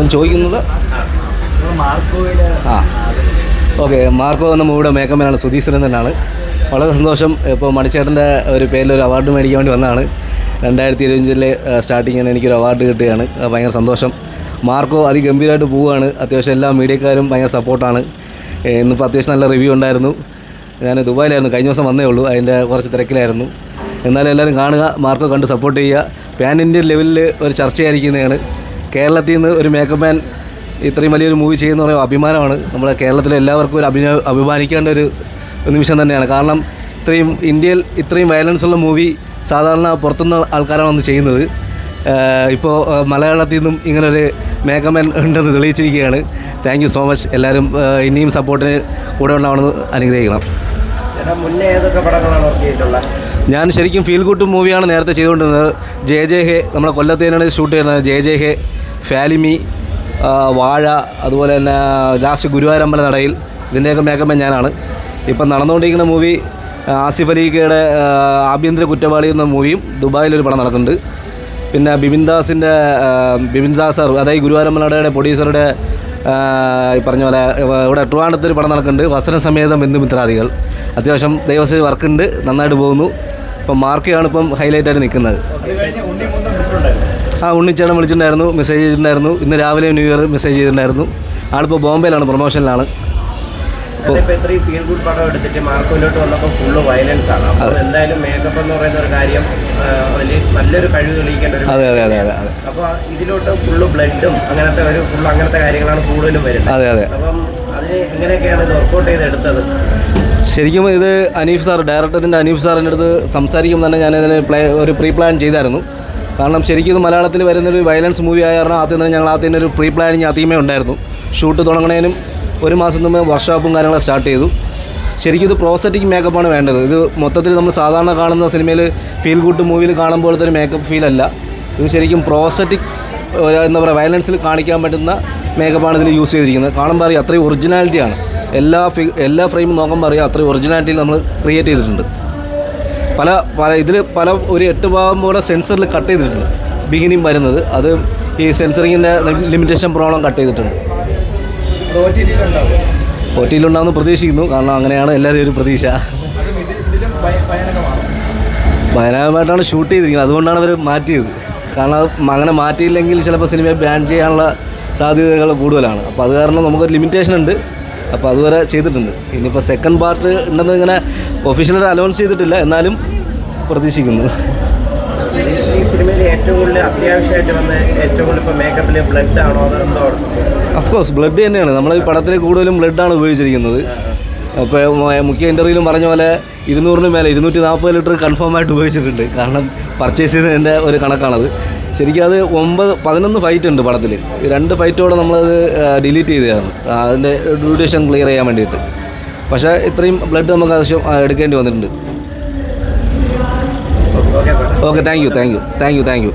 എന്നിട്ട് ചോദിക്കുന്നത്? ആ. ഓക്കെ മാർക്കോ എന്ന മൂവിയുടെ മേക്കമ്മനാണ് സുധീശ്വരൻ തന്നെയാണ്. വളരെ സന്തോഷം. ഇപ്പോൾ മണിച്ചേട്ടന്റെ ഒരു പേരിൽ ഒരു അവാർഡ് മേടിക്കാൻ വേണ്ടി വന്നതാണ്. രണ്ടായിരത്തി ഇരുപത്തഞ്ചിലെ സ്റ്റാർട്ടിങ്ങിന് എനിക്കൊരു അവാർഡ് കിട്ടുകയാണ്. ഭയങ്കര സന്തോഷം. മാർക്കോ അതിഗംഭീരമായിട്ട് പോവുകയാണ്. അത്യാവശ്യം എല്ലാ മീഡിയക്കാരും ഭയങ്കര സപ്പോർട്ടാണ്. ഇന്നിപ്പോൾ അത്യാവശ്യം നല്ല റിവ്യൂ ഉണ്ടായിരുന്നു. ഞാൻ ദുബായിലായിരുന്നു. കഴിഞ്ഞ ദിവസം വന്നേ ഉള്ളൂ. അതിന്റെ കുറച്ച് തിരക്കിലായിരുന്നു. എന്നാലും എല്ലാവരും കാണുക മാർക്കോ കണ്ട് സപ്പോർട്ട് ചെയ്യുക. പാൻ ഇന്ത്യൻ ലെവലിൽ ഒരു ചർച്ചയായിരിക്കുന്നതാണ്. കേരളത്തിൽ നിന്ന് ഒരു മേക്കപ്പ് മാൻ ഇത്രയും വലിയൊരു മൂവി ചെയ്യുന്ന പറയുമ്പോൾ അഭിമാനമാണ്. നമ്മുടെ കേരളത്തിലെ എല്ലാവർക്കും ഒരു അഭിന അഭിമാനിക്കേണ്ട ഒരു നിമിഷം തന്നെയാണ്. കാരണം ഇത്രയും ഇന്ത്യയിൽ ഇത്രയും വയലൻസ് ഉള്ള മൂവി സാധാരണ പുറത്തുനിന്ന് ആൾക്കാരാണ് വന്ന് ചെയ്യുന്നത്. ഇപ്പോൾ മലയാളത്തിൽ നിന്നും ഇങ്ങനൊരു മേക്കമൻ ഉണ്ടെന്ന് തെളിയിച്ചിരിക്കുകയാണ്. താങ്ക് യു സോ മച്ച് എല്ലാവരും ഇനിയും സപ്പോർട്ടിന് കൂടെ ഉണ്ടാവണമെന്ന് അനുഗ്രഹിക്കണം. മുന്നേ ഏതൊക്കെ പടങ്ങളാണ് ഞാൻ ശരിക്കും ഫീൽ ഗുഡ് മൂവിയാണ് നേരത്തെ ചെയ്തുകൊണ്ടിരുന്നത്. ജെ ജെ ഹെ നമ്മുടെ കൊല്ലത്ത് തന്നെയാണ് ഷൂട്ട് ചെയ്യുന്നത് J J hey Falimy Vaazha അതുപോലെ തന്നെ ലാസ്റ്റ് ഗുരുവായൂരമ്പല നടയിൽ ഇതിന്റെയൊക്കെ മേക്കമ്മ ഞാനാണ്. ഇപ്പം നടന്നുകൊണ്ടിരിക്കുന്ന മൂവി ആസിഫ് അലീഖയുടെ ആഭ്യന്തര കുറ്റവാളി എന്ന മൂവിയും ദുബായിലൊരു പടം നടക്കുന്നുണ്ട്. പിന്നെ ബിബിൻ ദാസിന്റെ ബിബിൻ ദാസ് സാർ അതായത് ഗുരുവായൂരമ്പലയുടെ പ്രൊഡ്യൂസറുടെ ഈ പറഞ്ഞ പോലെ ഇവ- ഇവിടെ ട്രിവാണ്ടത്ത് ഒരു പടം നടക്കുന്നുണ്ട്. വസന സമേതം ബന്ധുമിത്രാദികൾ അത്യാവശ്യം ദൈവസ്ഥ വർക്കുണ്ട് നന്നായിട്ട് പോകുന്നു. ഇപ്പം മാർക്കയാണ് ഇപ്പം ഹൈലൈറ്റായിട്ട് നിൽക്കുന്നത്. ആ ഉണ്ണിച്ചേട്ടൻ വിളിച്ചിട്ടുണ്ടായിരുന്നു മെസ്സേജ് ചെയ്തിട്ടുണ്ടായിരുന്നു. ഇന്ന് രാവിലെ ന്യൂ ഇയർ മെസ്സേജ് ചെയ്തിട്ടുണ്ടായിരുന്നു. ആളിപ്പോൾ ബോംബെയിലാണ് പ്രൊമോഷനിലാണ് ഇപ്പൊ ഇത്രയും ഫീൽ ഗുഡ് പടം എടുത്തിട്ട് മാർക്കോയിലോട്ട് വന്നപ്പോൾ ഫുള്ള് വയലൻസ് ആണ്. അപ്പോൾ എന്തായാലും മേക്കപ്പ് എന്ന് പറയുന്ന ഒരു കാര്യം നല്ലൊരു കഴിവ് തെളിയിക്കേണ്ട ഒരു അതെ അതെ അതെ അതെ അതെ. അപ്പോൾ ഇതിലോട്ട് ഫുള്ള് ബ്ലഡും അങ്ങനത്തെ ഒരു ഫുള്ള് അങ്ങനത്തെ കാര്യങ്ങളാണ് കൂടുതലും വരുന്നത്. അതെ അതെ. അപ്പം അതിന് എങ്ങനെയൊക്കെയാണ് ഇത് വർക്കൗട്ട് ചെയ്ത് എടുത്തത്? ശരിക്കും ഇത് അനീഫ് സാർ ഡയറക്ടർ അനീഫ് സാറിന്റെ അടുത്ത് സംസാരിക്കുമ്പോൾ തന്നെ ഞാനിതിന് പ്ലേ ഒരു പ്രീ പ്ലാൻ ചെയ്തായിരുന്നു. കാരണം ശരിക്കും ഇത് മലയാളത്തിൽ വരുന്നൊരു വയലൻസ് മൂവി ആയ കാരണം ആദ്യം തന്നെ ഞങ്ങൾ ആദ്യം ഒരു പ്രീ പ്ലാനിങ് ആദ്യമേ ഉണ്ടായിരുന്നു. ഷൂട്ട് തുടങ്ങണേനും ഒരു മാസം മുമ്പ് വർക്ക്ഷോപ്പും കാര്യങ്ങളും സ്റ്റാർട്ട് ചെയ്തു. ശരിക്കും ഇത് പ്രോസറ്റിക് മേക്കപ്പാണ് വേണ്ടത്. ഇത് മൊത്തത്തിൽ നമ്മൾ സാധാരണ കാണുന്ന സിനിമയിൽ ഫീൽ ഗുഡ് മൂവിയിൽ കാണുമ്പോഴത്തെ ഒരു മേക്കപ്പ് ഫീൽ അല്ല. ഇത് ശരിക്കും പ്രോസറ്റിക് എന്താ പറയുക വയലൻസിൽ കാണിക്കാൻ പറ്റുന്ന മേക്കപ്പാണ് ഇതിൽ യൂസ് ചെയ്തിരിക്കുന്നത്. കാണുമ്പോൾ അറിയാം അത്രയും ഒറിജിനാലിറ്റിയാണ് എല്ലാ എല്ലാ ഫ്രെയിമും നോക്കുമ്പോൾ അറിയാം അത്രയും ഒറിജിനാലിറ്റിയിൽ നമ്മൾ ക്രിയേറ്റ് ചെയ്തിട്ടുണ്ട്. പല പല ഇതിൽ പല ഒരു എട്ട് ഭാഗം പോലെ സെൻസറിൽ കട്ട് ചെയ്തിട്ടുണ്ട്. ബിഗിനിങ് വരുന്നത്. അത് ഈ സെൻസറിങ്ങിന്റെ ലിമിറ്റേഷൻ പ്രോബ്ലം കട്ട് ചെയ്തിട്ടുണ്ട്. ഒ ടിയിലുണ്ടാകുമെന്ന് പ്രതീക്ഷിക്കുന്നു. കാരണം അങ്ങനെയാണ് എല്ലാവരും ഒരു പ്രതീക്ഷ. ഭയാനകമായിട്ടാണ് ഷൂട്ട് ചെയ്തിരിക്കുന്നത്. അതുകൊണ്ടാണ് അവർ മാറ്റിയത്. കാരണം അങ്ങനെ മാറ്റിയില്ലെങ്കിൽ ചിലപ്പോൾ സിനിമയെ ബാൻ ചെയ്യാനുള്ള സാധ്യതകൾ കൂടുതലാണ്. അപ്പോൾ അത് കാരണം നമുക്കൊരു ലിമിറ്റേഷൻ ഉണ്ട്. അപ്പോൾ അതുവരെ ചെയ്തിട്ടുണ്ട്. ഇനിയിപ്പോൾ സെക്കൻഡ് പാർട്ട് ഉണ്ടെന്ന് ഇങ്ങനെ ഒഫീഷ്യലായിട്ട് അനൗൺസ് ചെയ്തിട്ടില്ല. എന്നാലും പ്രതീക്ഷിക്കുന്നു. ഈ സിനിമയിൽ ഏറ്റവും കൂടുതൽ അത്യാവശ്യമായിട്ട് വന്ന ഏറ്റവും കൂടുതൽ ഇപ്പോൾ മേക്കപ്പിൽ ബ്ലഡ് ആണോ അതോ അഫ്കോഴ്സ് ബ്ലഡ് തന്നെയാണ്. നമ്മൾ ഈ പടത്തിൽ കൂടുതലും ബ്ലഡാണ് ഉപയോഗിച്ചിരിക്കുന്നത്. അപ്പോൾ മുഖ്യ ഇന്റർവ്യൂവിലും പറഞ്ഞ പോലെ ഇരുന്നൂറിന് മേലെ ഇരുന്നൂറ്റി നാൽപ്പത് ലിറ്റർ കൺഫേം ആയിട്ട് ഉപയോഗിച്ചിട്ടുണ്ട്. കാരണം പർച്ചേസ് ചെയ്തതിന്റെ ഒരു കണക്കാണത്. ശരിക്കും അത് ഒമ്പത് പതിനൊന്ന് ഫൈറ്റ് ഉണ്ട് പടത്തിൽ രണ്ട് ഫൈറ്റോടെ നമ്മളത് ഡിലീറ്റ് ചെയ്തതാണ്. അതിന്റെ ഡ്യൂറേഷൻ ക്ലിയർ ചെയ്യാൻ വേണ്ടിയിട്ട്. പക്ഷേ ഇത്രയും ബ്ലഡ് നമുക്ക് ആവശ്യം എടുക്കേണ്ടി വന്നിട്ടുണ്ട്. Okay thank you thank you thank you thank you